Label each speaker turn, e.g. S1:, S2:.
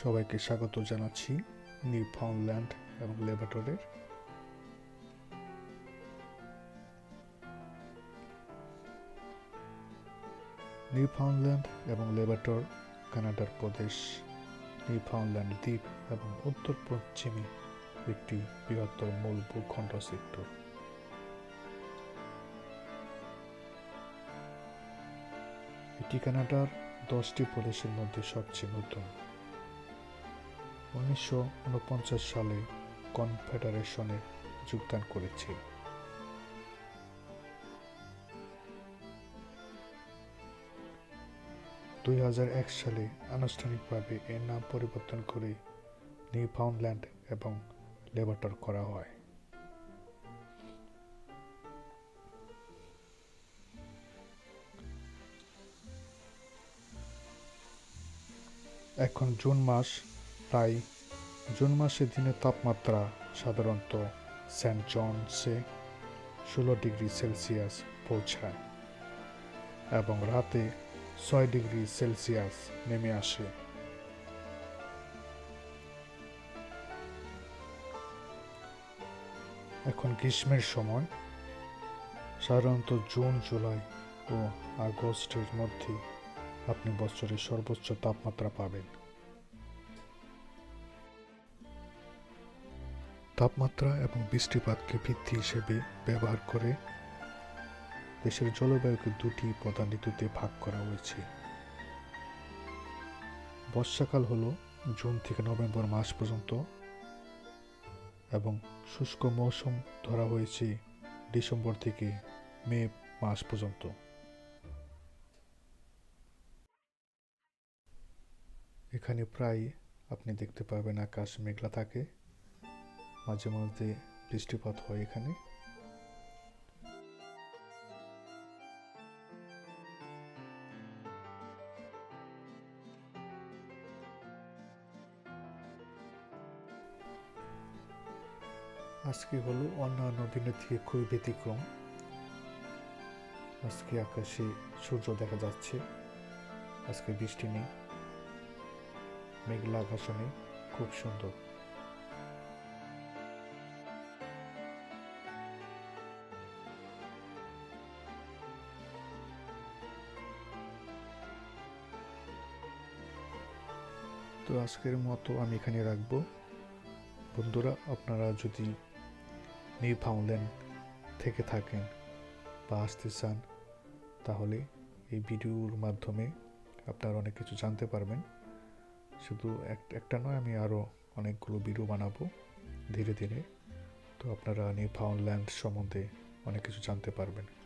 S1: সবাইকে স্বাগত জানাচ্ছি নিউ ফাউন্ডল্যান্ড এবং লেবাটরের নিউ ফাউন্ডল্যান্ড এবং লেবাটর কানাডার প্রদেশ। নিউ ফাউন্ডল্যান্ড দ্বীপ এবং উত্তর পশ্চিমে একটি বৃহত্তর মূল ভূখণ্ড সেক্টর এটি কানাডার দশটি প্রদেশের মধ্যে সবচেয়ে নতুন। উনিশশো উনপঞ্চাশ সালে কনফেডারেশনে যোগদান করেছে। দুই সালে আনুষ্ঠানিকভাবে এর নাম পরিবর্তন করে নিউ ফাউন্ডল্যান্ড এবং লেবাটর করা হয়। এখন জুন মাস তাই জুন মাসে দিনের তাপমাত্রা সাধারণত সেন্ট জনসে ষোলো ডিগ্রি সেলসিয়াস পৌঁছায় এবং রাতে ছয় ডিগ্রি সেলসিয়াস নেমে আসে। এখন গ্রীষ্মের সময়। সাধারণত জুন, জুলাই ও আগস্টের মধ্যে আপনি বছরের সর্বোচ্চ তাপমাত্রা পাবেন। তাপমাত্রা এবং বৃষ্টিপাতকে ভিত্তি হিসেবে ব্যবহার করে দেশের জলবায়ুকে দুটি প্রধান ঋতুতে ভাগ করা হয়েছে। বর্ষাকাল হলো জুন থেকে নভেম্বর মাস পর্যন্ত এবং শুষ্ক মৌসুম ধরা হয়েছে ডিসেম্বর থেকে মে মাস পর্যন্ত। এখানে প্রায় আপনি দেখতে পাবেন আকাশ মেঘলা থাকে। মাঝে মাঝে বৃষ্টিপাত হয় এখানে। আজকে হলো অন্যান্য দিনের থেকে খুবই ব্যতিক্রম। আজকে আকাশে সূর্য দেখা যাচ্ছে। আজকে বৃষ্টি নেই। মেঘলা আকাশও নেই। খুব সুন্দর। তো আজকের মতো আমি এখানে রাখব। বন্ধুরা, আপনারা যদি নিউ ফাউন্ডল্যান্ড থেকে থাকেন বা আসতে চান, তাহলে এই ভিডিওর মাধ্যমে আপনারা অনেক কিছু জানতে পারবেন। শুধু এক- একটা নয়, আমি আরও অনেকগুলো ভিডিও বানাবো ধীরে ধীরে। তো আপনারা নিউ ফাউন্ডল্যান্ড সম্বন্ধে অনেক কিছু জানতে পারবেন।